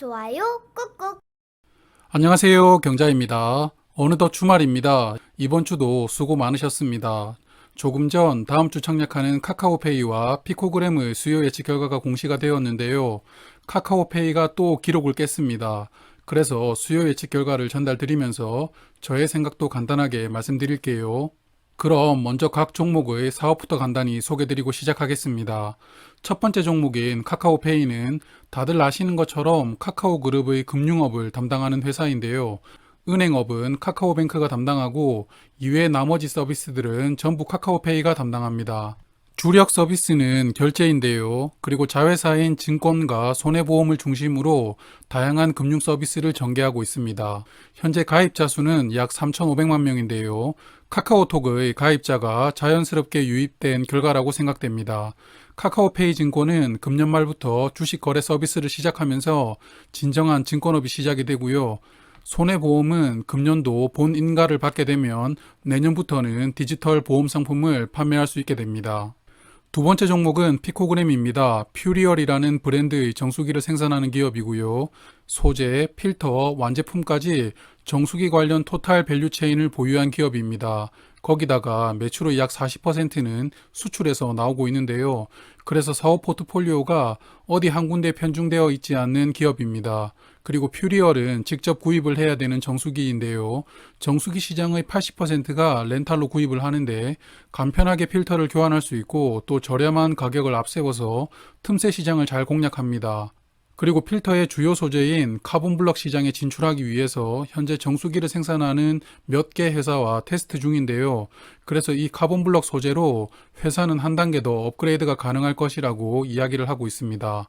좋아요 꾹꾹. 안녕하세요. 경자입니다. 어느덧 주말입니다. 이번 주도 수고 많으셨습니다. 조금 전 다음 주 청약하는 카카오페이와 피코그램의 수요 예측 결과가 공시가 되었는데요. 카카오페이가 또 기록을 깼습니다. 그래서 수요 예측 결과를 전달드리면서 저의 생각도 간단하게 말씀드릴게요. 그럼 먼저 각 종목의 사업부터 간단히 소개드리고 시작하겠습니다. 첫 번째 종목인 카카오페이는 다들 아시는 것처럼 카카오 그룹의 금융업을 담당하는 회사인데요. 은행업은 카카오뱅크가 담당하고 이외 나머지 서비스들은 전부 카카오페이가 담당합니다. 주력 서비스는 결제인데요. 그리고 자회사인 증권과 손해보험을 중심으로 다양한 금융 서비스를 전개하고 있습니다. 현재 가입자 수는 약 3,500만 명인데요. 카카오톡의 가입자가 자연스럽게 유입된 결과라고 생각됩니다. 카카오페이 증권은 금년 말부터 주식 거래 서비스를 시작하면서 진정한 증권업이 시작이 되고요. 손해보험은 금년도 본 인가를 받게 되면 내년부터는 디지털 보험 상품을 판매할 수 있게 됩니다. 두 번째 종목은 피코그램입니다. 퓨리얼이라는 브랜드의 정수기를 생산하는 기업이고요. 소재, 필터, 완제품까지 정수기 관련 토탈 밸류 체인을 보유한 기업입니다. 거기다가 매출의 약 40%는 수출에서 나오고 있는데요. 그래서 사업 포트폴리오가 어디 한 군데 편중되어 있지 않는 기업입니다. 그리고 퓨리얼은 직접 구입을 해야 되는 정수기인데요. 정수기 시장의 80%가 렌탈로 구입을 하는데 간편하게 필터를 교환할 수 있고 또 저렴한 가격을 앞세워서 틈새 시장을 잘 공략합니다. 그리고 필터의 주요 소재인 카본 블럭 시장에 진출하기 위해서 현재 정수기를 생산하는 몇 개 회사와 테스트 중인데요. 그래서 이 카본 블럭 소재로 회사는 한 단계 더 업그레이드가 가능할 것이라고 이야기를 하고 있습니다.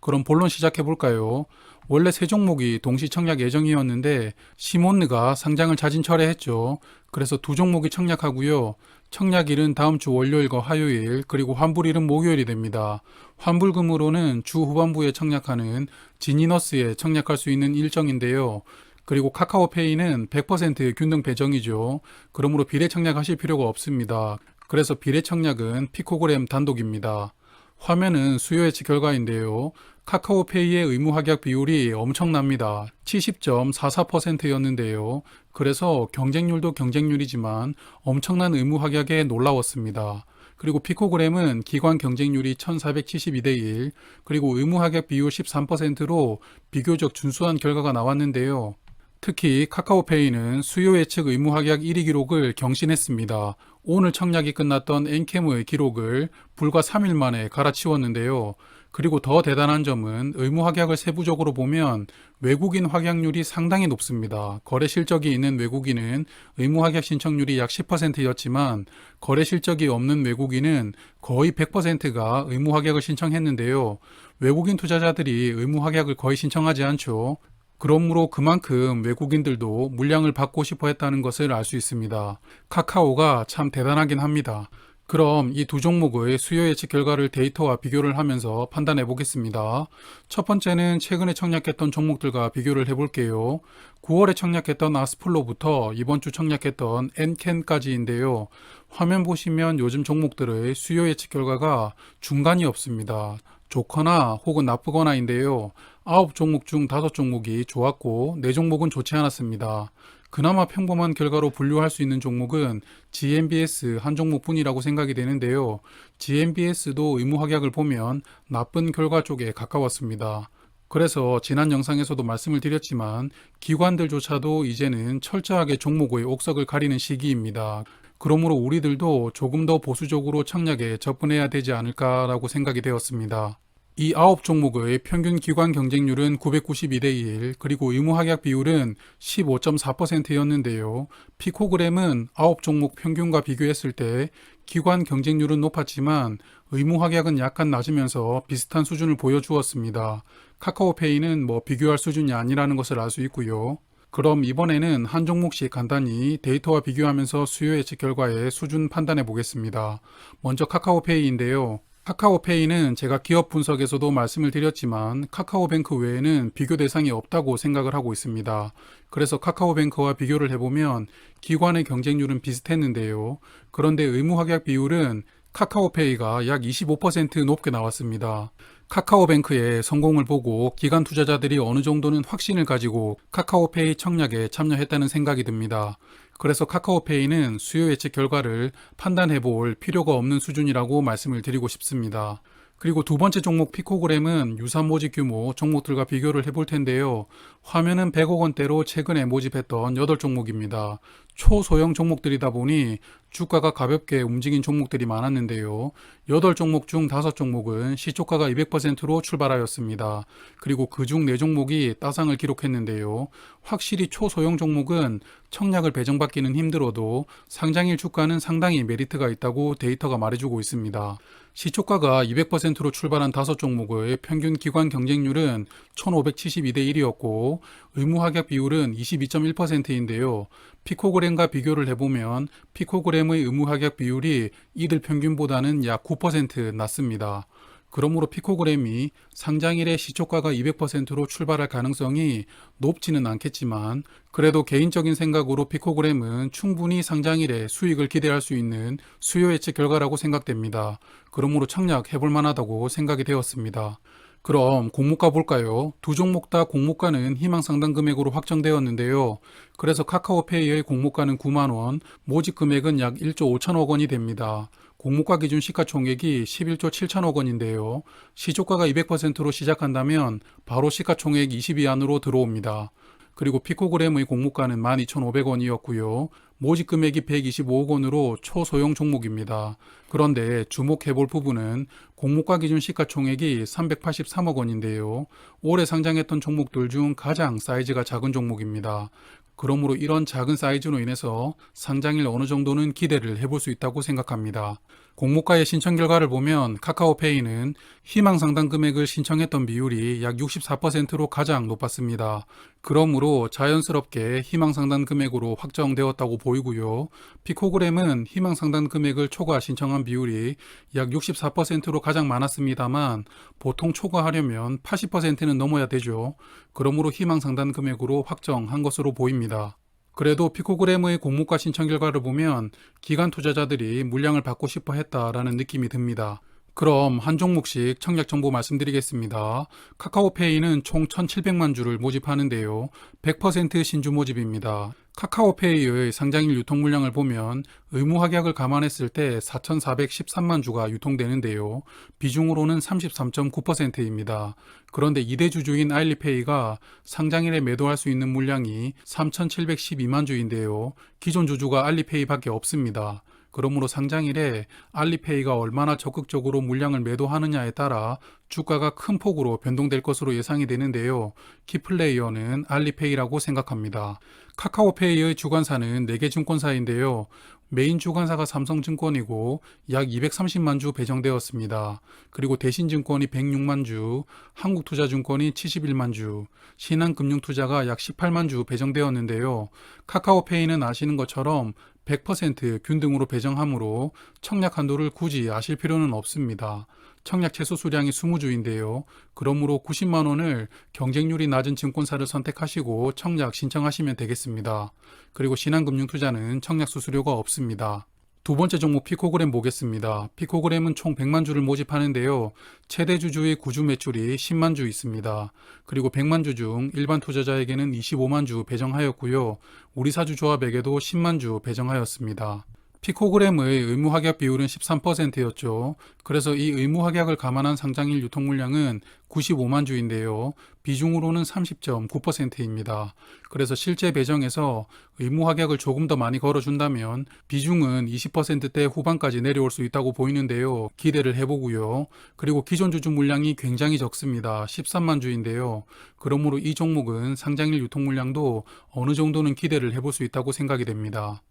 그럼 본론 시작해 볼까요? 원래 세 종목이 동시 청약 예정이었는데 시몬느가 상장을 자진 철회했죠. 그래서 두 종목이 청약하고요. 청약일은 다음 주 월요일과 화요일 그리고 환불일은 목요일이 됩니다. 환불금으로는 주 후반부에 청약하는 지니너스에 청약할 수 있는 일정인데요. 그리고 카카오페이는 100% 균등 배정이죠. 그러므로 비례 청약하실 필요가 없습니다. 그래서 비례 청약은 피코그램 단독입니다. 화면은 수요 예측 결과인데요. 카카오페이의 의무 확약 비율이 엄청납니다. 70.44%였는데요. 그래서 경쟁률도 경쟁률이지만 엄청난 의무 확약에 놀라웠습니다. 그리고 피코그램은 기관 경쟁률이 1472대 1, 그리고 의무 확약 비율 13%로 비교적 준수한 결과가 나왔는데요. 특히 카카오페이는 수요 예측 의무 확약 1위 기록을 경신했습니다. 오늘 청약이 끝났던 엔캠의 기록을 불과 3일 만에 갈아치웠는데요. 그리고 더 대단한 점은 의무 확약을 세부적으로 보면 외국인 확약률이 상당히 높습니다. 거래 실적이 있는 외국인은 의무 확약 신청률이 약 10%였지만 거래 실적이 없는 외국인은 거의 100%가 의무 확약을 신청했는데요. 외국인 투자자들이 의무 확약을 거의 신청하지 않죠. 그러므로 그만큼 외국인들도 물량을 받고 싶어 했다는 것을 알 수 있습니다. 카카오가 참 대단하긴 합니다. 그럼 이 두 종목의 수요 예측 결과를 데이터와 비교를 하면서 판단해 보겠습니다. 첫 번째는 최근에 청약했던 종목들과 비교를 해 볼게요. 9월에 청약했던 아스플로부터 이번 주 청약했던 엔캔까지인데요. 화면 보시면 요즘 종목들의 수요 예측 결과가 중간이 없습니다. 좋거나 혹은 나쁘거나인데요. 9종목 중 5종목이 좋았고 4종목은 좋지 않았습니다. 그나마 평범한 결과로 분류할 수 있는 종목은 GMBS 한 종목뿐이라고 생각이 되는데요. GMBS도 의무 확약을 보면 나쁜 결과 쪽에 가까웠습니다. 그래서 지난 영상에서도 말씀을 드렸지만 기관들조차도 이제는 철저하게 종목의 옥석을 가리는 시기입니다. 그러므로 우리들도 조금 더 보수적으로 청약에 접근해야 되지 않을까라고 생각이 되었습니다. 이 아홉 종목의 평균 기관 경쟁률은 992대 1, 그리고 의무 확약 비율은 15.4%였는데요. 피코그램은 아홉 종목 평균과 비교했을 때 기관 경쟁률은 높았지만 의무 확약은 약간 낮으면서 비슷한 수준을 보여주었습니다. 카카오페이는 뭐 비교할 수준이 아니라는 것을 알 수 있고요. 그럼 이번에는 한 종목씩 간단히 데이터와 비교하면서 수요 예측 결과의 수준 판단해 보겠습니다. 먼저 카카오페이인데요. 카카오페이는 제가 기업 분석에서도 말씀을 드렸지만 카카오뱅크 외에는 비교 대상이 없다고 생각을 하고 있습니다. 그래서 카카오뱅크와 비교를 해보면 기관의 경쟁률은 비슷했는데요. 그런데 의무 확약 비율은 카카오페이가 약 25% 높게 나왔습니다. 카카오뱅크의 성공을 보고 기관 투자자들이 어느 정도는 확신을 가지고 카카오페이 청약에 참여했다는 생각이 듭니다. 그래서 카카오페이는 수요 예측 결과를 판단해 볼 필요가 없는 수준이라고 말씀을 드리고 싶습니다. 그리고 두 번째 종목 피코그램은 유사 모집 규모 종목들과 비교를 해볼 텐데요. 화면은 100억 원대로 최근에 모집했던 8종목입니다. 초소형 종목들이다 보니 주가가 가볍게 움직인 종목들이 많았는데요. 8종목 중 5종목은 시초가가 200%로 출발하였습니다. 그리고 그중 4종목이 따상을 기록했는데요. 확실히 초소형 종목은 청약을 배정받기는 힘들어도 상장일 주가는 상당히 메리트가 있다고 데이터가 말해주고 있습니다. 시초가가 200%로 출발한 다섯 종목의 평균 기관 경쟁률은 1572대 1이었고 의무 합격 비율은 22.1%인데요. 피코그램과 비교를 해보면 피코그램의 의무 합격 비율이 이들 평균보다는 약 9% 낮습니다. 그러므로 피코그램이 상장일에 시초가가 200%로 출발할 가능성이 높지는 않겠지만 그래도 개인적인 생각으로 피코그램은 충분히 상장일에 수익을 기대할 수 있는 수요 예측 결과라고 생각됩니다. 그러므로 청약해 볼 만하다고 생각이 되었습니다. 그럼 공모가 볼까요? 두 종목 다 공모가는 희망 상당 금액으로 확정되었는데요. 그래서 카카오페이의 공모가는 9만 원, 모집 금액은 약 1조 5천억 원이 됩니다. 공모가 기준 시가총액이 11조 7천억 원인데요. 시초가가 200%로 시작한다면 바로 시가총액 20위 안으로 들어옵니다. 그리고 피코그램의 공모가는 12,500원이었고요. 모집 금액이 125억 원으로 초소형 종목입니다. 그런데 주목해 볼 부분은 공모가 기준 시가총액이 383억 원인데요. 올해 상장했던 종목들 중 가장 사이즈가 작은 종목입니다. 그러므로 이런 작은 사이즈로 인해서 상장일 어느 정도는 기대를 해볼 수 있다고 생각합니다. 공모가의 신청 결과를 보면 카카오페이는 희망 상당 금액을 신청했던 비율이 약 64%로 가장 높았습니다. 그러므로 자연스럽게 희망 상당 금액으로 확정되었다고 보이고요. 피코그램은 희망 상당 금액을 초과 신청한 비율이 약 64%로 가장 많았습니다만 보통 초과하려면 80%는 넘어야 되죠. 그러므로 희망 상당 금액으로 확정한 것으로 보입니다. 그래도 피코그램의 공모가 신청 결과를 보면 기관 투자자들이 물량을 받고 싶어 했다라는 느낌이 듭니다. 그럼 한 종목씩 청약 정보 말씀드리겠습니다. 카카오페이는 총 1,700만 주를 모집하는데요. 100% 신주 모집입니다. 카카오페이의 상장일 유통 물량을 보면 의무 확약을 감안했을 때 4,413만 주가 유통되는데요. 비중으로는 33.9%입니다. 그런데 이대 주주인 아일리페이가 상장일에 매도할 수 있는 물량이 3,712만 주인데요. 기존 주주가 알리페이밖에 없습니다. 그러므로 상장일에 알리페이가 얼마나 적극적으로 물량을 매도하느냐에 따라 주가가 큰 폭으로 변동될 것으로 예상이 되는데요. 키플레이어는 알리페이라고 생각합니다. 카카오페이의 주관사는 4개 증권사인데요. 메인 주관사가 삼성증권이고 약 230만 주 배정되었습니다. 그리고 대신증권이 106만 주, 한국투자증권이 71만 주, 신한금융투자가 약 18만 주 배정되었는데요. 카카오페이는 아시는 것처럼 100% 균등으로 배정하므로 청약 한도를 굳이 아실 필요는 없습니다. 청약 최소 수량이 20주인데요. 그러므로 90만 원을 경쟁률이 낮은 증권사를 선택하시고 청약 신청하시면 되겠습니다. 그리고 신한금융투자는 청약 수수료가 없습니다. 두 번째 종목 피코그램 보겠습니다. 피코그램은 총 100만 주를 모집하는데요. 최대 주주의 구주 매출이 10만 주 있습니다. 그리고 100만 주 중 일반 투자자에게는 25만 주 배정하였고요. 우리사주 조합에게도 10만 주 배정하였습니다. 피코그램의 의무 확약 비율은 13%였죠. 그래서 이 의무 확약을 감안한 상장일 유통 물량은 95만 주인데요. 비중으로는 30.9%입니다. 그래서 실제 배정에서 의무 확약을 조금 더 많이 걸어준다면 비중은 20%대 후반까지 내려올 수 있다고 보이는데요. 기대를 해보고요. 그리고 기존 주주 물량이 굉장히 적습니다. 13만 주인데요. 그러므로 이 종목은 상장일 유통 물량도 어느 정도는 기대를 해볼 수 있다고 생각이 됩니다.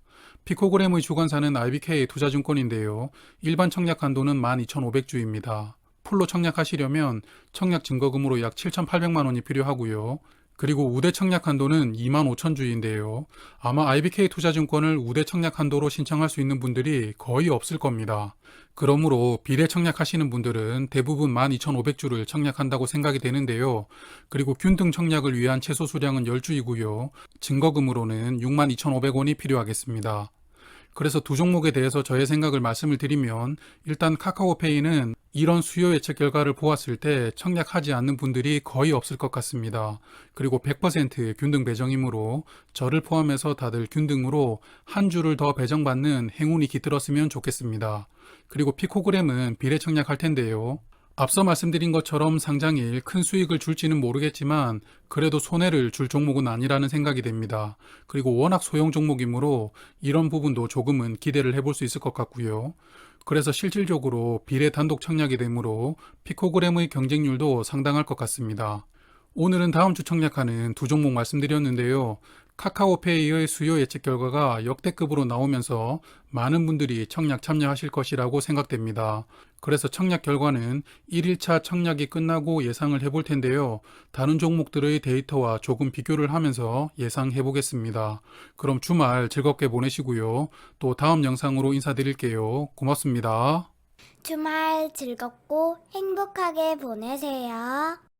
피코그램의 주관사는 IBK 투자증권인데요. 일반 청약 한도는 12,500주입니다. 풀로 청약하시려면 청약 증거금으로 약 7,800만 원이 필요하고요. 그리고 우대 청약 한도는 2만 5천 주인데요. 아마 IBK 투자증권을 우대 청약 한도로 신청할 수 있는 분들이 거의 없을 겁니다. 그러므로 비례 청약하시는 분들은 대부분 12,500주를 청약한다고 생각이 되는데요. 그리고 균등 청약을 위한 최소 수량은 10주이고요. 증거금으로는 62,500원이 필요하겠습니다. 그래서 두 종목에 대해서 저의 생각을 말씀을 드리면 일단 카카오페이는 이런 수요 예측 결과를 보았을 때 청약하지 않는 분들이 거의 없을 것 같습니다. 그리고 100% 균등 배정이므로 저를 포함해서 다들 균등으로 한 주를 더 배정받는 행운이 깃들었으면 좋겠습니다. 그리고 피코그램은 비례 청약할 텐데요. 앞서 말씀드린 것처럼 상장일 큰 수익을 줄지는 모르겠지만 그래도 손해를 줄 종목은 아니라는 생각이 됩니다. 그리고 워낙 소형 종목이므로 이런 부분도 조금은 기대를 해볼 수 있을 것 같고요. 그래서 실질적으로 비례 단독 청약이 되므로 피코그램의 경쟁률도 상당할 것 같습니다. 오늘은 다음 주 청약하는 두 종목 말씀드렸는데요. 카카오페이의 수요 예측 결과가 역대급으로 나오면서 많은 분들이 청약 참여하실 것이라고 생각됩니다. 그래서 청약 결과는 1일차 청약이 끝나고 예상을 해볼 텐데요. 다른 종목들의 데이터와 조금 비교를 하면서 예상해 보겠습니다. 그럼 주말 즐겁게 보내시고요. 또 다음 영상으로 인사드릴게요. 고맙습니다. 주말 즐겁고 행복하게 보내세요.